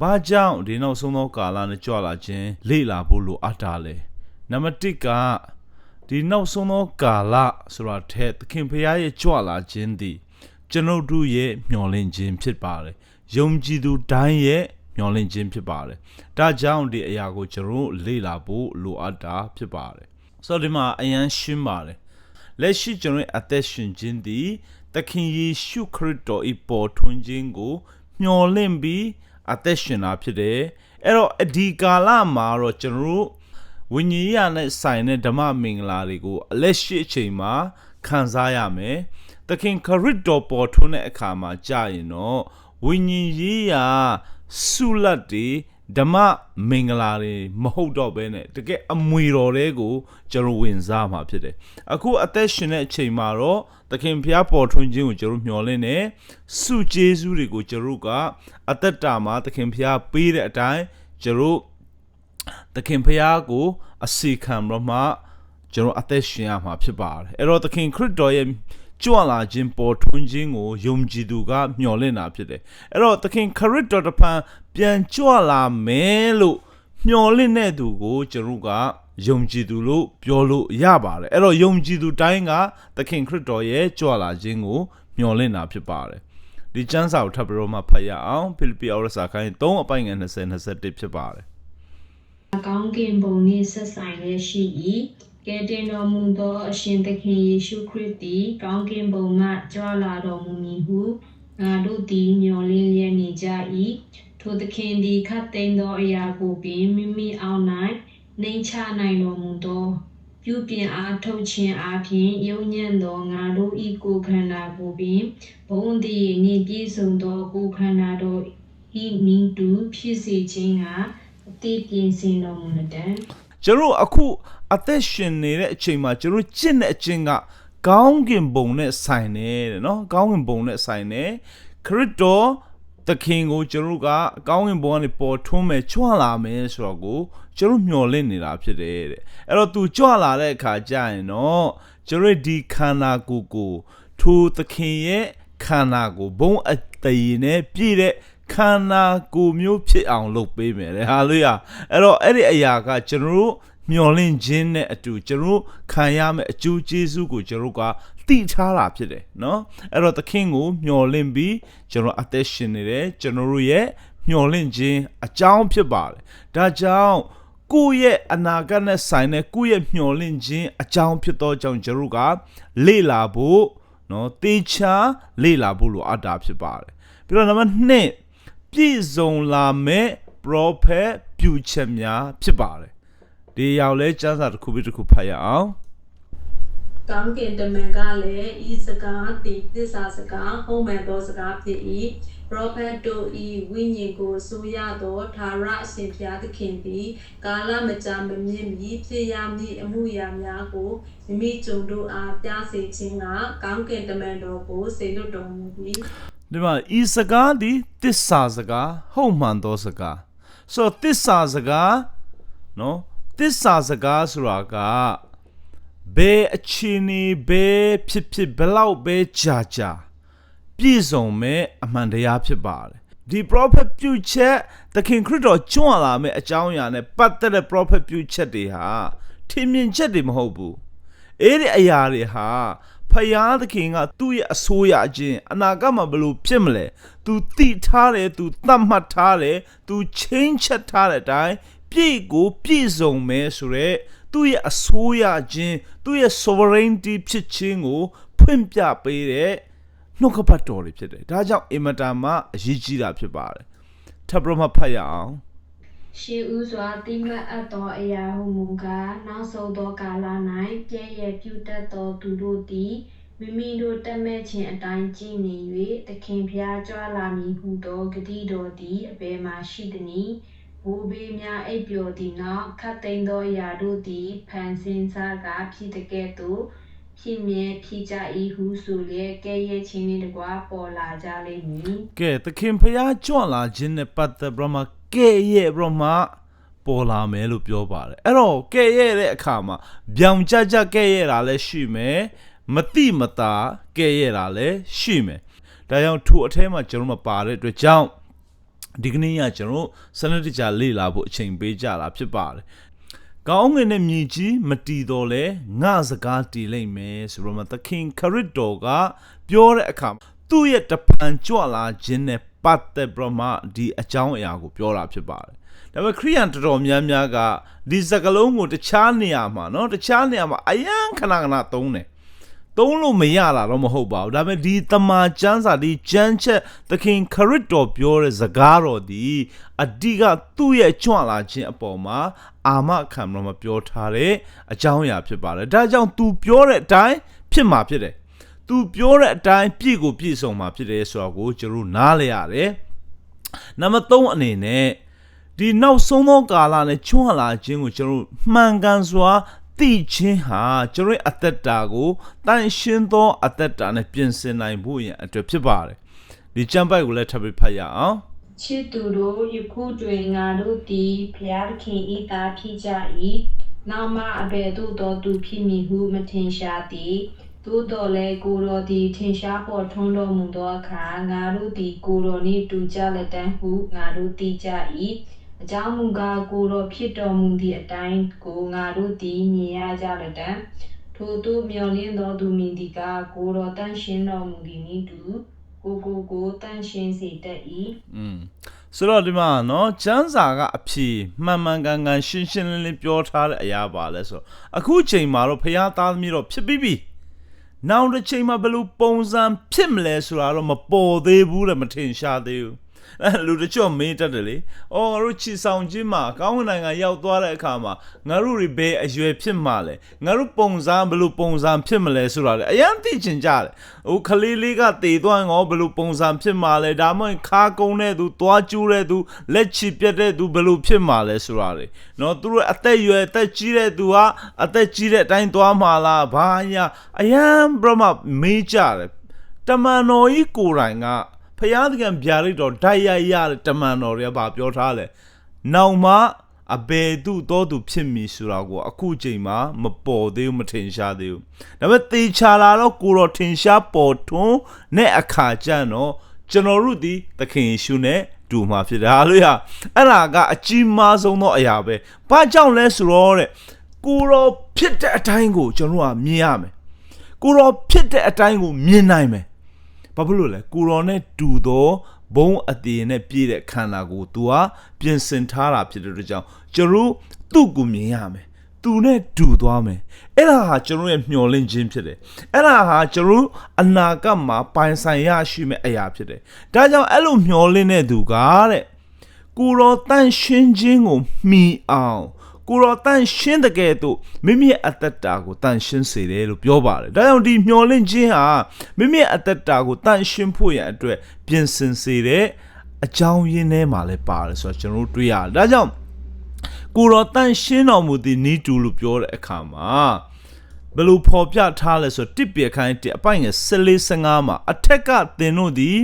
ဘာကြောင့်ဒီနောက်ဆုံးသောကာလနဲ့ကြွလာခြင်းလေ့လာဖို့လိုအပ်တာလဲနံပါတ်1ကဒီနောက်ဆုံးသောကာလဆိုတာတဲ့သခင်ဖရာရဲ့ကြွလာခြင်းသည်ကျွန်ုပ်တို့ရဲ့မျှော်လင့်ခြင်းဖြစ်ပါတယ်ယုံကြည်သူတိုင်းရဲ့မျှော်လင့်ခြင်းဖြစ်ပါတယ်ဒါကြောင့်ဒီအရာကိုကျွန်တော်တို့လေ့လာဖို့လိုအပ်တာဖြစ်ပါတယ်ဆိုတော့ဒီမှာအရန်ရှင်းပါတယ်လက်ရှိကျွန်တော်ရဲ့အသက်ရှင်ခြင်းသည်သခင်ယေရှုခရစ်တော်၏ပေါ်ထွန်းခြင်းကိုမျှော်လင့်ပြီး အသက်ရှင်တာဖြစ်တယ်အဲ့တော့အဒီကာလမှာတော့ကျွန်တော်တို့ဝိညာဉ်ရေးနဲ့ဆိုင်တဲ့ဓမ္မမင်္ဂလာတွေကိုအလက်ရှိအချိန်မှာခံစားရမယ်သခင်ခရစ်တော်ပေါ်ထွန်းတဲ့အခါမှာကြာရင်တော့ဝိညာဉ်ရေးရာဆုလတ်တွေ ဓမ္မမင်္ဂလာတွေမဟုတ်တော့ဘဲနဲ့တကယ်အမွေတော်တွေကိုကျွန်တော်ဝင်စားမှာဖြစ်တယ်အခုအသက်ရှင်တဲ့အချိန်မှာတော့သခင်ဖျားပေါ်ထွန်းခြင်းကိုကျွန်တော်မျှော်လင့်နေစုကျေးဇူးတွေကိုကျွန်တော်ကအသက်တာမှာသခင်ဖျားပေးတဲ့အတိုင်းကျွန်တော်သခင်ဖျားကိုအစီခံပြီးမှကျွန်တော်အသက်ရှင်ရမှာဖြစ်ပါတယ်အဲ့တော့သခင်ခရစ်တော်ရဲ့ကြွလာခြင်းပေါ်ထွန်းခြင်းကိုယုံကြည်သူကမျှော်လင့်တာဖြစ်တယ်အဲ့တော့သခင်ခရစ်တော်တဖန် ပြန်ကြွလာမယ်လို့မျှော်လင့်တဲ့သူကိုကျွန်တော်ကယုံကြည်သူလို့ပြောလို့ရပါတယ်အဲ့တော့ယုံကြည်သူတိုင်းကသခင်ခရစ်တော်ရဲ့ကြွလာခြင်းကိုမျှော်လင့်တာဖြစ်ပါတယ်ဒီကျမ်းစာကိုထပ်ပြီးတော့မှဖတ်ရအောင်ဖိလိပ္ပိဩရစာခိုင်း3အပိုင်ငယ်20 21ဖြစ်ပါတယ်ကောင်းကင်ဘုံနှင့်ဆက်ဆိုင်လျက်ရှိ၏ကယ်တင်တော်မူသောအရှင်သခင်ယေရှုခရစ်သည်ကောင်းကင်ဘုံမှကြွလာတော်မူမည်ဟုငါတို့သည်မျှော်လင့်လျက်နေကြ၏ ထိုသခင်သည်ခတ်သိမ်းသောအရာကိုပင်မိမိအောင်၌နှိမ်ချနိုင်တော်မူသောပြုပြင်အားထုတ်ခြင်းအပြင်ယုံညံ့သောငါတို့ဤကိုယ်ခန္ဓာကိုပင်ဘုံသည်နှင့်ပြည့်စုံသောကိုယ်ခန္ဓာတို့ဤနည်းတူဖြစ်စေခြင်းကအတိပြင်ဆင်တော်မူတဲ့ကျွန်တော်အခုအသက်ရှင်နေတဲ့အချိန်မှာကျွန်တော်ကျင့်တဲ့အကျင့်ကကောင်းကင်ဘုံနဲ့ဆိုင်တယ်တဲ့နော်ကောင်းကင်ဘုံနဲ့ဆိုင်တယ်ခရစ်တော် သခင်ကိုကျွန်တော်ကကောင်းကင်ဘုံကနေပေါ်ထွန်းမယ်ကြွလာမယ်ဆိုတော့ကိုကျွန်တော်မျှော်လင့်နေတာဖြစ်တယ်တဲ့အဲ့တော့ तू ကြွလာတဲ့အခါကျရင်တော့ကျွန်တော်ဒီခန္ဓာကိုယ်ကိုထိုသခင်ရဲ့ခန္ဓာကိုယ်ဘုံအတည်နဲ့ပြည့်တဲ့ခန္ဓာကိုယ်မျိုးဖြစ်အောင်လုပ်ပေးမယ်တဲ့ဟာလေယာအဲ့တော့အဲ့ဒီအရာကကျွန်တော်တို့ မျော်လင့်ခြင်းနဲ့အတူကျွန်တော်တို့ခံရမယ့်အကျိုးကျေးဇူးကိုကျွန်တော်တို့ကသိထားတာဖြစ်တယ်เนาะအဲ့တော့သခင်ကိုမျော်လင့်ပြီးကျွန်တော်အသက်ရှင်နေတယ်ကျွန်တော်တို့ရဲ့မျော်လင့်ခြင်းအကြောင်းဖြစ်ပါတယ်ဒါကြောင့်ကိုယ့်ရဲ့အနာဂတ်နဲ့ဆိုင်တဲ့ကိုယ့်ရဲ့မျှော်လင့်ခြင်းအကြောင်းဖြစ်သောကြောင့်ကျွန်တော်တို့ကလေ့လာဖို့เนาะတေချာလေ့လာဖို့လိုအပ်တာဖြစ်ပါတယ်ပြီးတော့နံပါတ်2ပြည့်စုံလာမဲ့ prophet ပြုချက်များဖြစ်ပါတယ် ဒီရောက်လဲစံစာတစ်ခုပြီးတစ်ခုဖတ်ရအောင်ကောင်းကင်တမန်ကလည်းဤစကားသည်သစ္စာစကားဟုတ်မှန်သောစကားဖြစ်၏ပရောဖက်တို့ဤဝိညာဉ်ကိုဆိုရသောသာရအရှင်ဘုရားသခင်သည်ကာလမကြာမမြင့်မီဖြစ်ရမည်အမှုရာများကိုမိမိကြုံတို့အားပြစေခြင်းကကောင်းကင်တမန်တော်ကိုစေလွတ်တော်မူသည်ဒီမှာဤစကားသည်တစ္ဆာစကားဟုတ်မှန်သောစကားဆိုတော့တစ္ဆာစကားနော် တစ္ဆာစကားဆိုတာကဘယ်အချင်းနေဘယ်ဖြစ်ဖြစ်ဘယ်လောက်ပဲကြာကြာပြည့်စုံမဲ့အမှန်တရားဖြစ်ပါတယ်ဒီ prophet ပြုချက်သခင်ခရစ်တော်ကျွမ်းလာမဲ့အကြောင်းအရာနဲ့ပတ်သက်တဲ့ prophet ပြုချက်တွေဟာထင်မြင်ချက်တွေမဟုတ်ဘူး အဲ့ဒီအရာတွေဟာဖယားသခင်ကသူ့ရဲ့အဆိုးရခြင်းအနာဂတ်မှာဘယ်လိုဖြစ်မလဲ तू သိထားတယ် तू သတ်မှတ်ထားတယ် तू ချင်းချက်ထားတဲ့အတိုင်း ပြည့်ကိုပြည့်စုံမယ်ဆိုရက်သူ့ရဲ့အဆိုးရခြင်းသူ့ရဲ့ sovereignty ဖြစ်ခြင်းကိုဖွင့်ပြပေးတဲ့နှုတ်ကပတ်တော်တွေဖြစ်တယ်ဒါကြောင့်အင်မတန်မှအရေးကြီးတာဖြစ်ပါတယ်ထပ်ပြီးတော့မှဖတ်ရအောင်ရှေးဥစွာတိမတ်အပ်သောအရာဟုမူကားနောက်ဆုံးသောကာလ၌ပြည့်ရဲ့ပြုတတ်သောသူတို့သည်မိမိတို့တက်မဲ့ခြင်းအတိုင်းကြည်နေ၍သခင်ဖျားကြွလာမည်ဟုသောဂတိတော်သည်အဘယ်မှရှိသနည်း ဘူဘေးများအိပ်ပျော်သည့်နောက်ခတ်သိမ်းသောအရာတို့သည်ဖန်ဆင်းစားကဖြစ်တဲ့ကဲ့သို့ဖြစ်မြဲဖြစ်ကြ၏ဟုဆိုလျက်ကဲ့ရဲ့ခြင်းနှင့်တကွာပေါ်လာကြလိမ့်မည်ကဲသခင်ဖျားကြွလာခြင်းနဲ့ပတ်သက်ပြီးတော့မှကဲရဲ့ပြီးတော့မှပေါ်လာမယ်လို့ပြောပါတယ်အဲ့တော့ကဲရဲ့တဲ့အခါမှာပြောင်ကြကြကဲရဲ့တာလည်းရှိမယ်မတိမတာကဲရဲ့တာလည်းရှိမယ်ဒါကြောင့်ထိုအထဲမှာကျွန်တော်မပါတဲ့အတွက်ကြောင့် ဒီကနေ့ကကျွန်တော်တို့စနစ်တကျလေ့လာဖို့အချိန်ပေးကြတာဖြစ်ပါတယ်ကောင်းငင်နဲ့မြေကြီးမတီတော့လဲငါစကားတီလိမ့်မယ်ဆိုတော့မှသခင်ခရစ်တော်ကပြောတဲ့အခါသူ့ရဲ့တပံကြွလာခြင်းနဲ့ပတ်သက်ပြီးတော့မှဒီအကြောင်းအရာကိုပြောတာဖြစ်ပါတယ်ဒါပေမဲ့ခရိယန်တော်တော်များများကဒီစကလုံးကိုတခြားနေရာမှာเนาะတခြားနေရာမှာအယံခဏခဏသုံးတယ် သုံးလို့မရတာတော့မဟုတ်ပါဘူးဒါပေမဲ့ဒီတမန်ကျမ်းစာဒီကျမ်းချက်သခင်ခရစ်တော်ပြောတဲ့စကားတော်ဒီအဓိကသူ့ရဲ့ကြွလာခြင်းအပေါ်မှာအာမခံတော့မပြောထားတဲ့အကြောင်းအရာဖြစ်ပါတယ်ဒါကြောင့် तू ပြောတဲ့အတိုင်းဖြစ်မှာဖြစ်တယ် तू ပြောတဲ့အတိုင်းပြည့်ကိုပြည့်စုံမှာဖြစ်တယ်ဆိုတော့ကိုကျွန်တော်နားလဲရတယ်နံပါတ်3အနေနဲ့ဒီနောက်ဆုံးသောကာလနဲ့ချွတ်လာခြင်းကိုကျွန်တော်မှန်ကန်စွာ သိခြင်းဟာကျွန်တော်ရဲ့အသက်တာကိုတန်ရှင်းသောအသက်တာနဲ့ပြင်ဆင်နိုင်ဖို့ရန်အတွက်ဖြစ်ပါတယ်ဒီကျမ်းပိုက်ကိုလည်းထပ်ပြီးဖတ်ရအောင်ချစ်သူတို့ယခုတွင်ငါတို့သည်ဖျားသခင်ဤသားဖြစ်ကြ၏နောက်မှအဘယ်သို့သောသူဖြစ်မည်ဟုမထင်ရှားသည်သို့တော်လည်းကိုယ်တော်သည်ထင်ရှားပေါ်ထွန်းတော်မူသောအခါငါတို့သည်ကိုယ်တော်နှင့်တူကြလက်တန်းဟုငါတို့သိကြ၏ အကြောင်းမူကားကိုယ်တော်ဖြစ်တော်မူသည့်အတိုင်းကိုငါတို့သည်မြင်ရကြလက်တန်းထို့သူမျော်လင့်သောသူမည်သည်ကကိုယ်တော်တန်ရှင်းတော်မူသည်နည်းတူကိုယ်ကိုယ်ကိုတန်ရှင်းစေတတ်၏ อืมဆိုတော့ဒီမှာเนาะကျမ်းစာကအဖြေမှန်မှန်ကန်ကန်ရှင်းရှင်းလင်းလင်းပြောထားတဲ့အရာပါလဲဆိုတော့အခုချိန်မှာတော့ဖခင်သားသမီးတော့ဖြစ်ပြီးပြီနောက်တစ်ချိန်မှာဘယ်လိုပုံစံဖြစ်မလဲဆိုတာတော့မပေါ်သေးဘူးတဲ့မထင်ရှားသေးဘူးအဲ လူတချို့မေးတတ်တယ်လေ။အော်ငါတို့ချီဆောင်ခြင်းမှာကောင်းကင်နိုင်ငံရောက်သွားတဲ့အခါမှာငါတို့တွေဘယ်အရွယ်ဖြစ်မှာလဲ။ငါတို့ပုံစံဘယ်လိုပုံစံဖြစ်မလဲဆိုတာလေအရင်သိချင်ကြတယ်။ဟိုခလေးလေးကတည်သွားရင်ရောဘယ်လိုပုံစံဖြစ်မှာလဲ။ဒါမှမဟုတ်ခါကုန်းတဲ့သူ၊သွားကျူးတဲ့သူ၊လက်ချီပြတ်တဲ့သူဘယ်လိုဖြစ်မှာလဲဆိုတာလေ။နော်သူတို့အသက်အရွယ်အသက်ကြီးတဲ့သူဟာအသက်ကြီးတဲ့အတိုင်းသွားမှာလား။ဘာညာအရင်ဘရမမေးကြတယ်။တမန်တော်ကြီးကိုယ်တိုင်က ဖျားသခင်ဗျာဒိတ်တော်ဓာတ်ရိုက်ရတဲ့တမန်တော်တွေကဗာပြောထားတယ်။နောက်မှအဘယ်သူတော်သူဖြစ်မည်ဆိုတာကိုအခုချိန်မှာမပေါ်သေးဘူးမထင်ရှားသေးဘူး။ဒါပေမဲ့တေချာလာတော့ကိုတော်ထင်ရှားပေါ်ထွန်းနဲ့အခါကျန်တော့ကျွန်တော်တို့ဒီသခင်ယေရှုနဲ့တူမှာဖြစ်တယ်ဟာလို့ရအဲ့ဒါကအကြီးမားဆုံးသောအရာပဲ။ဘာကြောင့်လဲဆိုတော့တဲ့ကိုတော်ဖြစ်တဲ့အတိုင်းကိုကျွန်တော်တို့ကမြင်ရမယ်။ကိုတော်ဖြစ်တဲ့အတိုင်းကိုမြင်နိုင်မယ်။ ဘာဖြစ်လို့လဲကိုရောနဲ့တူသောဘုံအသေးနဲ့ပြည့်တဲ့ခန္ဓာကို तू ဟာပြင်ဆင်ထားတာဖြစ်တဲ့အတွက်ကြောင့်ကျွန်တော်သူ့ကိုမြင်ရမယ်သူနဲ့တူသွားမယ်အဲ့ဒါဟာကျွန်တော်ရဲ့မျှော်လင့်ခြင်းဖြစ်တယ်အဲ့ဒါဟာကျွန်တော်အနာဂတ်မှာပိုင်ဆိုင်ရရှိမယ့်အရာဖြစ်တယ်ဒါကြောင့်အဲ့လိုမျှော်လင့်တဲ့သူကတဲ့ကိုရောတန့်ရှင်းခြင်းကိုမှီအောင် ကိုရောတန့်ရှင်းတဲ့ကဲ့သို့မိမိရဲ့အတ္တတာကိုတန့်ရှင်းစေတယ်လို့ပြောပါတယ်။ဒါကြောင့်ဒီမျောလင့်ခြင်းဟာမိမိရဲ့အတ္တတာကိုတန့်ရှင်းဖို့ရန်အတွက်ပြင်ဆင်စေတဲ့အကြောင်းရင်းထဲမှာလည်းပါတယ်ဆိုတော့ကျွန်တော်တို့တွေ့ရတယ်။ဒါကြောင့်ကိုရောတန့်ရှင်းတော်မူသည့်ဤတူလို့ပြောတဲ့အခါမှာဘယ်လိုဖော်ပြထားလဲဆိုတော့တစ်ပြခိုင်းတစ်အပိုင်ငယ်14 15မှာအထက်ကသင်တို့သည်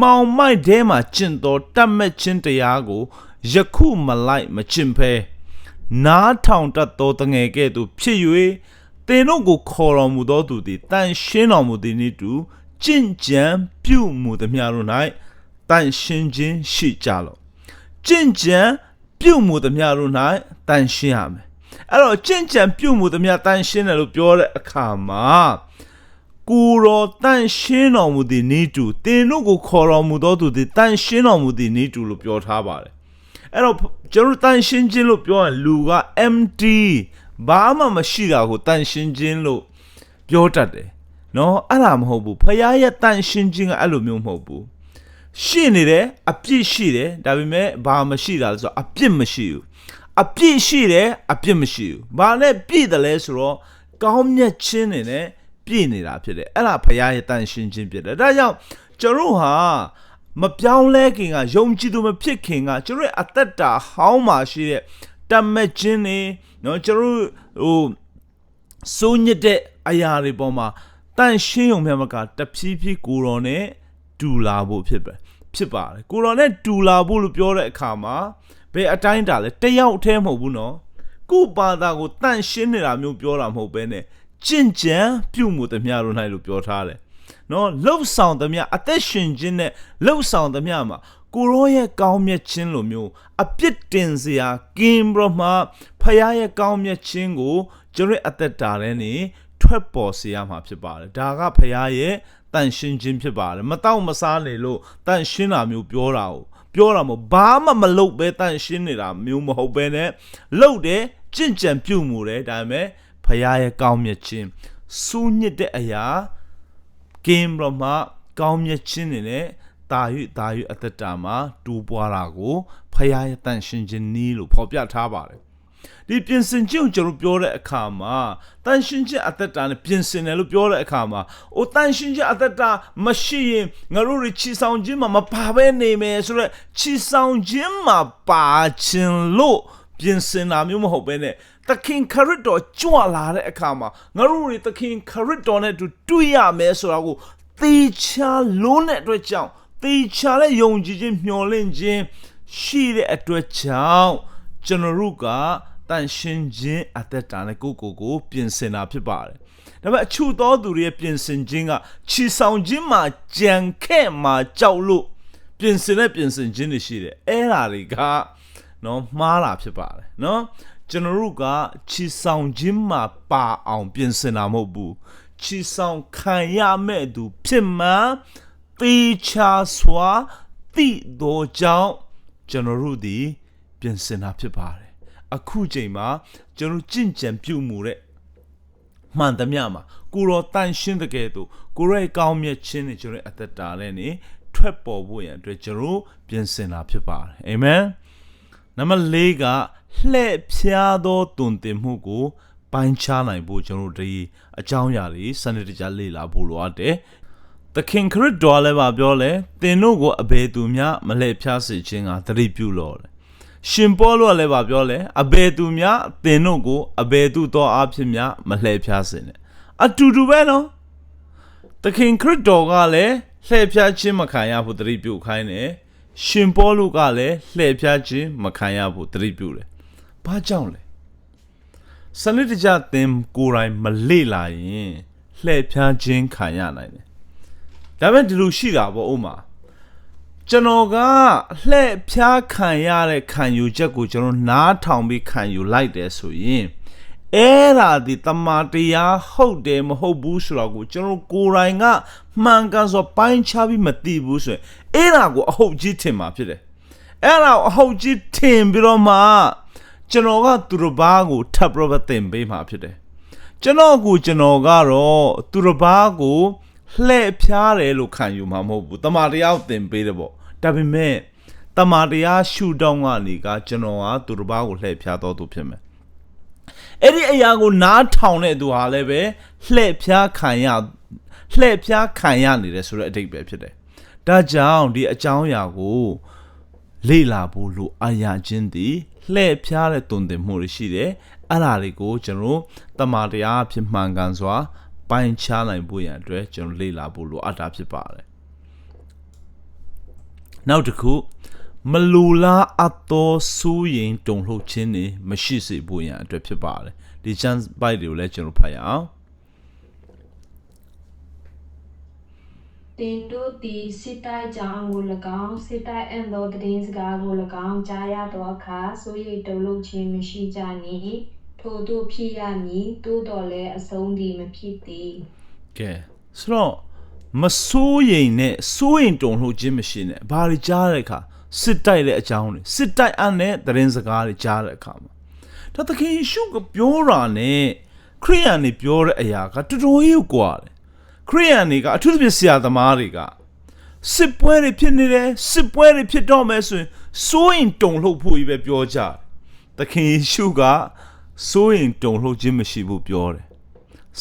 မှောင်မိုက်ထဲမှာကျင့်တော်တတ်မဲ့ခြင်းတရားကိုယခုမလိုက်မကျင့်ဖဲ နားထောင်တတ်သောတငယ်ကဲ့သို့ဖြစ်၍သင်တို့ကိုခေါ်တော်မူသောသူသည်တန်ရှင်းတော်မူသည်နည်းတူကြင်ကြံပြုမှုသည်များတို့၌တန်ရှင်းခြင်းရှိကြလော့ကြင်ကြံပြုမှုသည်များတို့၌တန်ရှင်းရမယ်အဲ့တော့ကြင်ကြံပြုမှုသည်များတန်ရှင်းတယ်လို့ပြောတဲ့အခါမှာကိုယ်တော်တန်ရှင်းတော်မူသည်နည်းတူသင်တို့ကိုခေါ်တော်မူသောသူသည်တန်ရှင်းတော်မူသည်နည်းတူလို့ပြောထားပါတယ် အဲ့တော့ကျွန်တော်တို့တန်ရှင်းခြင်းလို့ပြောရင်လူက empty ဘာမှမရှိတာကိုတန်ရှင်းခြင်းလို့ပြောတတ်တယ်နော်အဲ့ဒါမဟုတ်ဘူးဖခင်ရဲ့တန်ရှင်းခြင်းကအဲ့လိုမျိုးမဟုတ်ဘူးရှိနေတယ်အပြစ်ရှိတယ်ဒါပေမဲ့ဘာမရှိတာလဲဆိုတော့အပြစ်မရှိဘူးအပြစ်ရှိတယ်အပြစ်မရှိဘူးဘာနဲ့ပြည့်တယ်လဲဆိုတော့ကောင်းမြတ်ခြင်းနေနဲ့ပြည့်နေတာဖြစ်တယ်အဲ့ဒါဖခင်ရဲ့တန်ရှင်းခြင်းဖြစ်တယ်ဒါကြောင့်ကျွန်တော်တို့ဟာ မပြောင်းလဲခင်ကယုံကြည်သူမဖြစ်ခင်ကကျွန်တော်ရဲ့အသက်တာဟောင်းမှာရှိတဲ့တမက်ချင်းနေနော်ကျွန်တော်ဟိုစိုးညစ်တဲ့အရာတွေပေါ်မှာတန့်ရှင်းုံမြတ်မကတဖြည်းဖြည်းကိုတော်နဲ့တူလာဖို့ဖြစ်ပဲဖြစ်ပါတယ်ကိုတော်နဲ့တူလာဖို့လို့ပြောတဲ့အခါမှာဘယ်အတိုင်းတာလဲတယောက်အแทမဟုတ်ဘူးနော်ကို့ဘာသာကိုတန့်ရှင်းနေတာမျိုးပြောတာမဟုတ်ဘဲနဲ့ကြင်ကြံပြုမှုတမျှလိုနိုင်လို့ပြောထားတယ် နော်လှုပ်ဆောင်သမျှအသက်ရှင်ခြင်းနဲ့လှုပ်ဆောင်သမျှမှာကိုရောရဲ့ကောင်းမြတ်ခြင်းလိုမျိုးအပြစ်တင်စရာကင်းဘရမဖခင်ရဲ့ကောင်းမြတ်ခြင်းကိုကျွန်တော်အသက်တာထဲနေထွက်ပေါ်စေရမှာဖြစ်ပါတယ်ဒါကဖခင်ရဲ့တန်ရှင်းခြင်းဖြစ်ပါတယ်မတော့မစားနေလို့တန်ရှင်းတာမျိုးပြောတာကိုပြောတာမဟုတ်ဘာမှမလုပ်ပဲတန်ရှင်းနေတာမျိုးမဟုတ်ပဲနဲ့လုပ်တယ်ကြင့်ကြံပြုတ်မှုတယ်ဒါပေမဲ့ဖခင်ရဲ့ကောင်းမြတ်ခြင်းစူးညစ်တဲ့အရာ ကင်းဘရမကောင်းမြတ်ခြင်းတွေနဲ့တာ၍တာ၍အသက်တာမှာတူပွားတာကိုဖခင်ရဲ့တန်ရှင်ခြင်းနီးလို့ဖော်ပြထားပါတယ်ဒီပြင်ဆင်ခြင်းကိုကျွန်တော်ပြောတဲ့အခါမှာတန်ရှင်ခြင်းအသက်တာနဲ့ပြင်ဆင်တယ်လို့ပြောတဲ့အခါမှာအိုတန်ရှင်ခြင်းအသက်တာမရှိရင်ငါတို့တွေချီဆောင်ခြင်းမှာမပါဘဲနေမယ်ဆိုတော့ချီဆောင်ခြင်းမှာပါခြင်းလို့ပြင်ဆင်တာမျိုးမဟုတ်ဘဲနဲ့ သခင်ခရစ်တော်ကြွလာတဲ့အခါမှာငါတို့တွေသခင်ခရစ်တော်နဲ့အတူတွေ့ရမယ်ဆိုတာကိုသေချာလုံးတဲ့အတွက်ကြောင့်သေချာတဲ့ယုံကြည်ခြင်းမျှော်လင့်ခြင်းရှိတဲ့အတွက်ကြောင့်ကျွန်တော်တို့ကတန်ရှင်းခြင်းအသက်တာနဲ့ကိုယ့်ကိုယ်ကိုပြင်ဆင်တာဖြစ်ပါတယ်။ဒါပေမဲ့အချို့သောသူတွေရဲ့ပြင်ဆင်ခြင်းကခြီဆောင်ခြင်းမှာကြံခဲ့မှာကြောက်လို့ပြင်ဆင်တဲ့ပြင်ဆင်ခြင်းတွေရှိတယ်။အဲ့ဓာတွေကနော်မှားတာဖြစ်ပါတယ်နော် ကျွန်တော်တို့ကခြီဆောင်ခြင်းမှာပါအောင် ပြင်ဆင်တာမဟုတ်ဘူးခြီဆောင်ခံရမဲ့သူ ဖြစ်မှန်တေချာစွာတိတော်ကြောင့်ကျွန်တော်တို့ဒီပြင်ဆင်တာဖြစ်ပါတယ်အခုချိန်မှာကျွန်တော်ကြင့်ကြံပြုမှုတဲ့မှန်သမျှမှာကိုရောတန်ရှင်းတဲ့ကဲ့သို့ကိုရောရဲ့ကောင်းမြတ်ခြင်းနဲ့ကျွန်တော်ရဲ့အသက်တာနဲ့နေထွက်ပေါ်ဖို့ရန်အတွက်ကျွန်တော်ပြင်ဆင်တာဖြစ်ပါတယ်အာမင်နံပါတ်၄က လှည့်ဖြားသောတုန်တင်မှုကိုပိုင်းခြားနိုင်ဖို့ကျွန်တော်တို့ဒီအကြောင်းအရာတွေစနစ်တကျလေ့လာဖို့လိုအပ်တယ်သခင်ခရစ်တော်လည်းပါပြောလဲသင်တို့ကိုအဘယ်သူမျှမလှည့်ဖြားစေခြင်းကသတိပြုလို့လေရှင်ပေါလုကလည်းပါပြောလဲအဘယ်သူမျှသင်တို့ကိုအဘယ်သူသောအဖြစ်မျှမလှည့်ဖြားစေနဲ့အတူတူပဲနော်သခင်ခရစ်တော်ကလည်းလှည့်ဖြားခြင်းမခံရဖို့သတိပြုခိုင်းတယ်ရှင်ပေါလုကလည်းလှည့်ဖြားခြင်းမခံရဖို့သတိပြုတယ် ဘာကြောင့်လဲစနစ်တကျသင်ကိုယ်တိုင်မလေ့လာရင်လှည့်ဖြားခြင်းခံရနိုင်တယ်ဒါပေမဲ့ဒီလိုရှိတာပေါ့ဥမာကျွန်တော်ကလှည့်ဖြားခံရတဲ့ခံယူချက်ကိုကျွန်တော်နားထောင်ပြီးခံယူလိုက်တယ်ဆိုရင်အဲ့ဒါဒီတမာတရားဟုတ်တယ်မဟုတ်ဘူးဆိုတော့ကိုကျွန်တော်ကိုယ်တိုင်ကမှန်ကန်စွာပိုင်းခြားပြီးမသိဘူးဆိုရင်အဲ့ဒါကိုအဟုတ်ကြီးထင်မှာဖြစ်တယ်အဲ့ဒါကိုအဟုတ်ကြီးထင်ပြီးတော့မှ ကျွန်တော်ကသူတစ်ပါးကိုထပ်ပြီးတော့သင်ပေးမှာဖြစ်တယ်ကျွန်တော်ကိုကျွန်တော်ကတော့သူတစ်ပါးကိုလှည့်ဖြားတယ်လို့ခံယူမှာမဟုတ်ဘူးတမာတရားကိုသင်ပေးတယ်ပေါ့ဒါပေမဲ့တမာတရားရှုတောင်းကနေကကျွန်တော်ကသူတစ်ပါးကိုလှည့်ဖြားတော်သူဖြစ်မယ်အဲ့ဒီအရာကိုနားထောင်တဲ့သူဟာလည်းပဲလှည့်ဖြားခံရလှည့်ဖြားခံရနေတယ်ဆိုတဲ့အတိတ်ပဲဖြစ်တယ်ဒါကြောင့်ဒီအကြောင်းအရာကို လေ့လာဖို့လိုအပ်ရခြင်းသည်လှည့်ဖြားတဲ့တုန်တင်မှုတွေရှိတယ်အဲ့ဒါတွေကိုကျွန်တော်တမာတရားအဖြစ်မှန်ကန်စွာပိုင်းခြားနိုင်ဖို့ရန်အတွက်ကျွန်တော်လေ့လာဖို့လိုအပ်တာဖြစ်ပါတယ်နောက်တစ်ခုမလူလားအပ်သောစူးရင်တုံလှုပ်ခြင်းနေမရှိစေဖို့ရန်အတွက်ဖြစ်ပါတယ်ဒီချန်ပိုက်တွေကိုလည်းကျွန်တော်ဖတ်ရအောင် တင်တို့သည်စစ်တိုက်ကြောင်းကို၎င်းစစ်တိုက်အံ့သောတည်င်းစကားကို၎င်းကြားရသောအခါစိုးရိမ်တုန်လှုပ်ခြင်းမရှိကြနှင့်ထို့သို့ဖြစ်ရမည်သို့တော်လည်းအဆုံးသည်မဖြစ်သည်ကဲဆိုတော့မစိုးရိမ်နဲ့စိုးရိမ်တုံလှုပ်ခြင်းမရှိနဲ့ဘာတွေကြားတဲ့အခါစစ်တိုက်တဲ့အကြောင်းတွေစစ်တိုက်အပ်တဲ့သတင်းစကားတွေကြားတဲ့အခါမှာဒါသခင်ယေရှုကပြောတာနဲ့ခရိယန်တွေပြောတဲ့အရာကတော်တော်ကြီးကွာတယ် ခရိယန်တွေကအထူးသဖြင့်ဆရာသမားတွေကစစ်ပွဲတွေဖြစ်နေတယ်စစ်ပွဲတွေဖြစ်တော့မယ်ဆိုရင်စိုးရင်တုံလှုပ်ဖို့ကြီးပဲပြောကြတယ်သခင်ယေရှုကစိုးရင်တုံလှုပ်ခြင်းမရှိဘူးပြောတယ်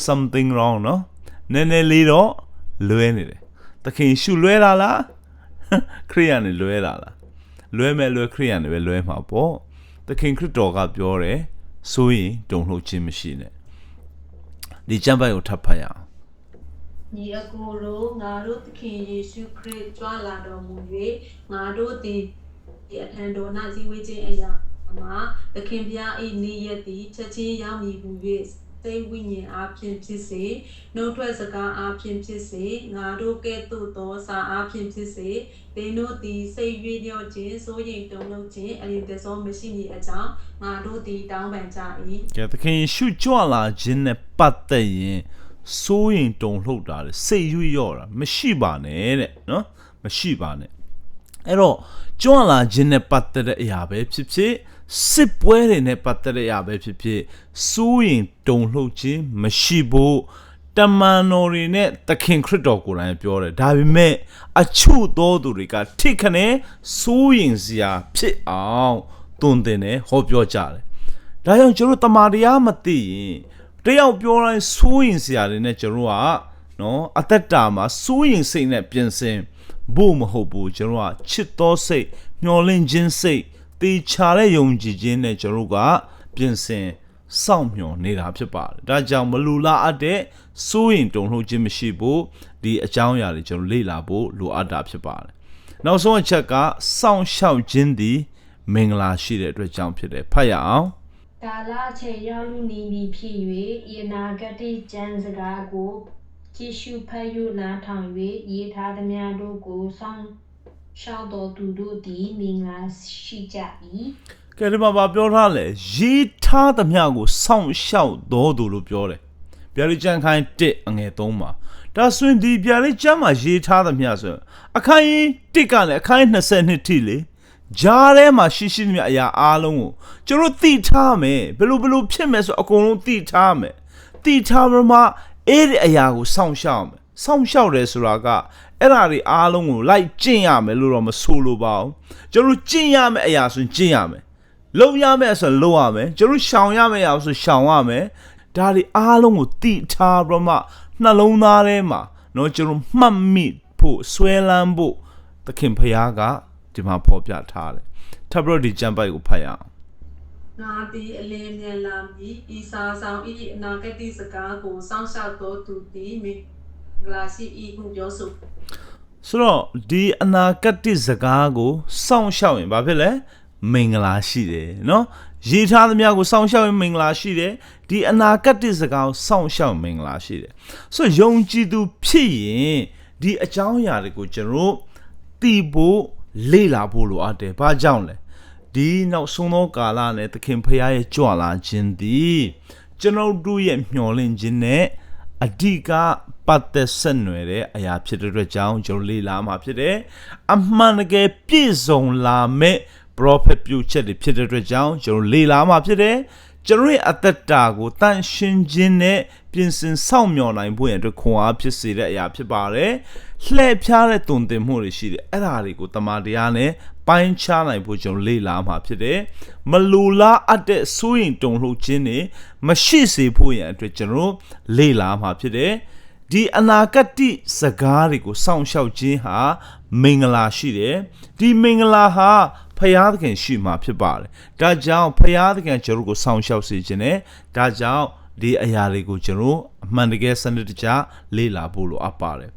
something wrong နော်နည်းနည်းလေးတော့လွဲနေတယ်သခင်ယေရှုလွဲတာလားခရိယန်တွေလွဲတာလားလွဲမဲ့လွဲခရိယန်တွေပဲလွဲမှာပေါ့သခင်ခရစ်တော်ကပြောတယ်စိုးရင်တုံလှုပ်ခြင်းမရှိနဲ့ဒီကျမ်းပိုက်ကိုထပ်ဖတ်ရအောင် ညီအကိုတို့ငါတို့သခင်ယေရှုခရစ်ကြွလာတော်မူ၍ငါတို့သည်ဒီအထံတော်၌ဇီဝေးခြင်းအရာမှာသခင်ဘုရား၏နေ့ရက်သည်ချက်ချင်းရောက်မည်ဟူ၍စိတ်ဝိညာဉ်အားဖြင့်ဖြစ်စေနှုတ်ထွက်စကားအားဖြင့်ဖြစ်စေငါတို့ကဲ့သို့သောစာအားဖြင့်ဖြစ်စေသင်တို့သည်စိတ်ရွေ့လျော့ခြင်းစိုးရိမ်တုန်လှုပ်ခြင်းအရင်တစောမရှိမည်အကြောင်းငါတို့သည်တောင်းပန်ကြ၏ကဲသခင်ယေရှုကြွလာခြင်းနဲ့ပတ်သက်ရင် စိုးရင်တုန်လှုပ်တာလေစိတ်ရွရော့တာမရှိပါနဲ့တဲ့နော်မရှိပါနဲ့အဲ့တော့ကြွလာခြင်းနဲ့ပတ်သက်တဲ့အရာပဲဖြစ်ဖြစ်စစ်ပွဲတွေနဲ့ပတ်သက်တဲ့အရာပဲဖြစ်ဖြစ်စိုးရင်တုန်လှုပ်ခြင်းမရှိဖို့တမန်တော်တွေနဲ့သခင်ခရစ်တော်ကိုယ်တိုင်ပြောတယ်ဒါပေမဲ့အချို့သောသူတွေကထိခနဲ့စိုးရင်စရာဖြစ်အောင်တွင်တင်တယ်ဟောပြောကြတယ်ဒါကြောင့်ကျွန်တော်တို့တမာတရားမသိရင် တယောက်ပြောတိုင်းစိုးရင်စရာတွေနဲ့ကျွန်တော်တို့ကနော်အသက်တာမှာစိုးရင်စိတ်နဲ့ပြင်ဆင်ဖို့မဟုတ်ဘူးကျွန်တော်ကချစ်သောစိတ်မျှော်လင့်ခြင်းစိတ်တေချာတဲ့ယုံကြည်ခြင်းနဲ့ကျွန်တော်တို့ကပြင်ဆင်စောင့်မျှော်နေတာဖြစ်ပါတယ်ဒါကြောင့်မလူလားအပ်တဲ့စိုးရင်တုန်လှုပ်ခြင်းမရှိဘူးဒီအကြောင်းအရာတွေကျွန်တော်လေ့လာဖို့လိုအပ်တာဖြစ်ပါတယ်နောက်ဆုံးအချက်ကစောင့်ရှောက်ခြင်းသည်မင်္ဂလာရှိတဲ့အတွက်ကြောင့်ဖြစ်တယ်ဖတ်ရအောင် ကာလအချိန်ရောက်လူနေပြီဖြစ်၍ဤအနာဂတိကျမ်းစကားကိုကြည့်ရှုဖတ်ယူနားထောင်၍ရေးထားသမျှတို့ကိုစောင့်ရှောက်တော်သူတို့သည်မင်္ဂလာရှိကြ၏ကဲဒီမှာဗာပြောထားလဲရေးထားသမျှကိုစောင့်ရှောက်တော်သူလို့ပြောတယ်ဗျာဒိကျန်ခိုင်း1အငယ်3မှာဒါဆိုရင်ဒီဗျာဒိကျမ်းမှာရေးထားသမျှဆိုရင်အခန်းကြီး1ကလည်းအခန်းကြီး20ထိလေ ဂျားထဲမှာရှိရှိသမျှအရာအားလုံးကိုကျွန်တော်သိထားမယ်ဘယ်လိုဘယ်လိုဖြစ်မယ်ဆိုအကုန်လုံးသိထားမယ်သိထားမှမှအဲ့ဒီအရာကိုစောင့်ရှောက်မယ်စောင့်ရှောက်တယ်ဆိုတာကအဲ့ဓာတွေအားလုံးကိုလိုက်ကျင့်ရမယ်လို့တော့မဆိုလိုပါဘူးကျွန်တော်ကျင့်ရမယ်အရာဆိုရင်ကျင့်ရမယ် လုံရမယ်ဆိုရင်လုံရမယ်ကျွန်တော်ရှောင်ရမယ်ရဆိုရှောင်ရမယ်ဒါတွေအားလုံးကိုတိထားပြီးမှနှလုံးသားထဲမှာเนาะကျွန်တော်မှတ်မိဖို့ဆွဲလန်းဖို့သခင်ဖခင်က ဒီမှာဖော်ပြထားတယ်ထပ်ပြီးတော့ဒီကျမ်းပိုက်ကိုဖတ်ရအောင်ငါသည်အလင်းမြန်လာမည်ဤစာဆောင်ဤအနာဂတ်စကားကိုစောင့်ရှောက်တော်သူသည်မင်္ဂလာရှိ၏ဟုပြောဆိုဆိုတော့ဒီအနာဂတ်စကားကိုစောင့်ရှောက်ရင်ဘာဖြစ်လဲမင်္ဂလာရှိတယ်နော်ရေးထားသမျှကိုစောင့်ရှောက်ရင်မင်္ဂလာရှိတယ်ဒီအနာဂတ်စကားကိုစောင့်ရှောက်မင်္ဂလာရှိတယ်ဆိုတော့ယုံကြည်သူဖြစ်ရင်ဒီအကြောင်းအရာတွေကိုကျွန်တော်တို့တည်ဖို့ လေ့လာဖို့လိုအပ်တယ်ဘာကြောင့်လဲဒီနောက်ဆုံးသောကာလနဲ့သခင်ဖခင်ရဲ့ကြွလာခြင်းသည်ကျွန်တော်တို့ရဲ့မျှော်လင့်ခြင်းနဲ့အဓိကပတ်သက်ဆက်နွယ်တဲ့အရာဖြစ်တဲ့အတွက်ကြောင့်ကျွန်တော်လေ့လာမှာဖြစ်တယ်။အမှန်တကယ်ပြည့်စုံလာမဲ့ prophet ပြုချက်တွေဖြစ်တဲ့အတွက်ကြောင့်ကျွန်တော်လေ့လာမှာဖြစ်တယ်။ ကျွန်တော်ရဲ့အသက်တာကိုတန်ရှင်းခြင်းနဲ့ပြင်ဆင်ဆောင်မျှော်နိုင်ဖို့ရန်အတွက်ခွန်အားဖြစ်စေတဲ့အရာဖြစ်ပါတယ်။လှည့်ဖြားတဲ့တုန်တင်မှုတွေရှိတယ်။အဲ့ဒါတွေကိုတမန်တရားနဲ့ပိုင်းခြားနိုင်ဖို့ကျွန်တော်လေ့လာမှာဖြစ်တယ်။မလူလားအပ်တဲ့စိုးရင်တုန်လှုပ်ခြင်းတွေမရှိစေဖို့ရန်အတွက်ကျွန်တော်လေ့လာမှာဖြစ်တယ်။ဒီအနာဂတ်စကားတွေကိုစောင့်ရှောက်ခြင်းဟာမင်္ဂလာရှိတယ်ဒီမင်္ဂလာဟာ ဖယားသခင်ရှိမှဖြစ်ပါတယ်ဒါကြောင့်ဖယားသခင်ကျွန်တော်တို့ကိုစောင့်ရှောက်စေခြင်းနဲ့ဒါကြောင့်ဒီအရာတွေကိုကျွန်တော်အမှန်တကယ်စနစ်တကျလေ့လာဖို့လိုအပ်ပါတယ်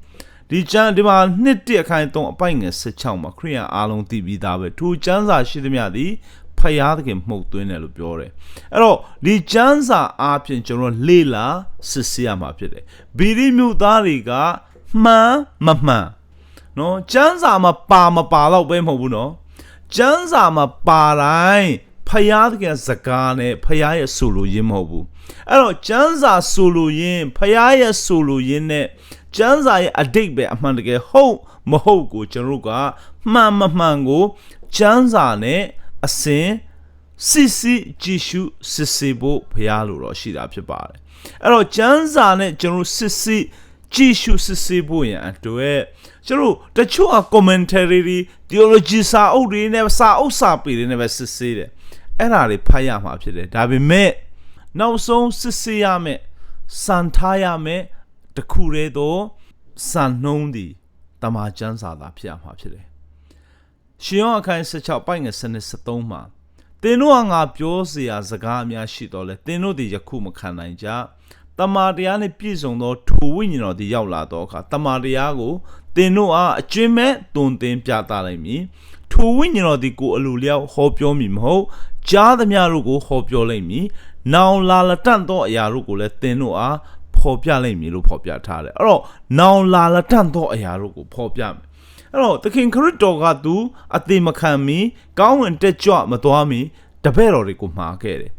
ဒီကျမ်းဒီမှာနှစ်တအခိုင်3အပိုက်ငယ်16မှာခရိယန်အားလုံးသိပြီးသားပဲထိုကျမ်းစာရှိသမျှသည်ဖယားသခင်မှုတ်သွင်းတယ်လို့ပြောတယ်အဲ့တော့ဒီကျမ်းစာအားဖြင့်ကျွန်တော်လေ့လာစစ်ဆေးရမှာဖြစ်တယ်ဗီရိမြို့သားတွေကမှန်မမှန်နော်ကျမ်းစာမှာပါမပါတော့ပဲမဟုတ်ဘူးနော် ကျမ်းစာမှာပါတိုင်းဖယားသခင်စကားနဲ့ဖယားရဲ့ဆိုလိုရင်းမဟုတ်ဘူးအဲ့တော့ကျမ်းစာဆိုလိုရင်းဖယားရဲ့ဆိုလိုရင်းနဲ့ကျမ်းစာရဲ့အတိတ်ပဲအမှန်တကယ်ဟုတ်မဟုတ်ကိုကျွန်တော်တို့ကမှန်မမှန်ကိုကျမ်းစာနဲ့အစဉ်စစ်စစ်ကြည့်ရှုစစ်ဆေးဖို့ဘုရားလိုတော့ရှိတာဖြစ်ပါတယ်အဲ့တော့ကျမ်းစာနဲ့ကျွန်တော်စစ်စစ် ကြည့်ရှုစစ်ဆေးဖို့ရန်အတွက်ကျွန်တော်တချို့က commentary တွေ theology စာအုပ်တွေနဲ့စာအုပ်စာပေတွေနဲ့ပဲစစ်ဆေးတယ်အဲ့ဒါတွေဖတ်ရမှာဖြစ်တယ်ဒါပေမဲ့နောက်ဆုံးစစ်ဆေးရမယ်စံထားရမယ်တခုတည်းသောစံနှုံးသည်တမန်ကျမ်းစာသာဖြစ်ရမှာဖြစ်တယ်ရှင်ယောဟန်အခန်း16ပိုက်ငယ်73မှာသင်တို့ကငါပြောเสียစကားအများရှိတော်လဲသင်တို့သည်ယခုမခံနိုင်ကြ တမာတရားနှင့်ပြည့်စုံသောထိုဝိညာဉ်တော်သည်ရောက်လာသောအခါတမာတရားကိုသင်တို့အားအကျွင့်မဲ့တွင်တင်ပြသလိုက်မည်ထိုဝိညာဉ်တော်သည်ကိုယ်အလိုလျောက်ဟောပြောမည်မဟုတ်ကြားသမျှတို့ကိုဟောပြောလိမ့်မည်နောင်လာလက်တန့်သောအရာတို့ကိုလည်းသင်တို့အားဖော်ပြလိမ့်မည်လို့ဖော်ပြထားတယ်အဲ့တော့နောင်လာလက်တန့်သောအရာတို့ကိုဖော်ပြမယ်အဲ့တော့သခင်ခရစ်တော်ကသူအသေးမခံမီကောင်းဝင်တက်ကြွမသွားမီတပည့်တော်တွေကိုမှားခဲ့တယ်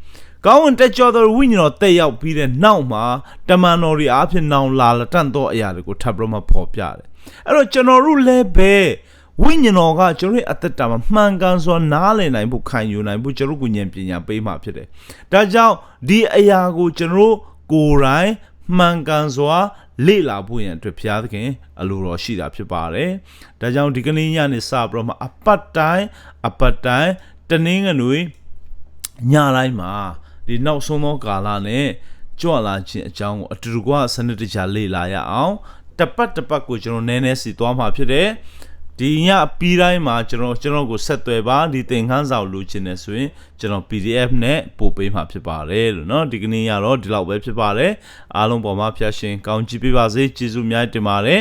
ကောင်းဝင်တက်ကြွသောဝိညာဉ်တော်တက်ရောက်ပြီးတဲ့နောက်မှာတမန်တော်တွေအားဖြင့်နောင်လာလက်တန့်သောအရာတွေကိုထပ်ပြီးတော့မှဖော်ပြတယ်အဲ့တော့ကျွန်တော်တို့လည်းပဲဝိညာဉ်တော်ကကျွန်တော်ရဲ့အသက်တာမှာမှန်ကန်စွာနားလည်နိုင်ဖို့ခံယူနိုင်ဖို့ကျွန်တော်ကိုဉာဏ်ပညာပေးမှဖြစ်တယ်ဒါကြောင့်ဒီအရာကိုကျွန်တော်တို့ကိုယ်တိုင်မှန်ကန်စွာလေ့လာဖို့ရန်အတွက်ဘုရားသခင်အလိုတော်ရှိတာဖြစ်ပါတယ်ဒါကြောင့်ဒီကနေ့ညနေစပြီးတော့မှအပတ်တိုင်းအပတ်တိုင်းတနင်္ဂနွေညတိုင်းမှာ ဒီနောက်ဆုံးသောကာလနဲ့ကြွလာခြင်းအကြောင်းကိုအတူတကွစနစ်တကျလေ့လာရအောင်တပတ်တပတ်ကိုကျွန်တော်နည်းနည်းစီသွားမှာဖြစ်တယ်ဒီညပြီးတိုင်းမှာကျွန်တော်ကျွန်တော်ကိုဆက်သွယ်ပါဒီသင်ခန်းစာကိုလိုချင်တယ်ဆိုရင်ကျွန်တော် PDF နဲ့ပို့ပေးမှာဖြစ်ပါတယ်လို့เนาะဒီကနေ့ရတော့ဒီလောက်ပဲဖြစ်ပါတယ်အားလုံးပေါ်မှာဖျားရှင်ကောင်းချီးပေးပါစေကျေးဇူးအများကြီးတင်ပါတယ်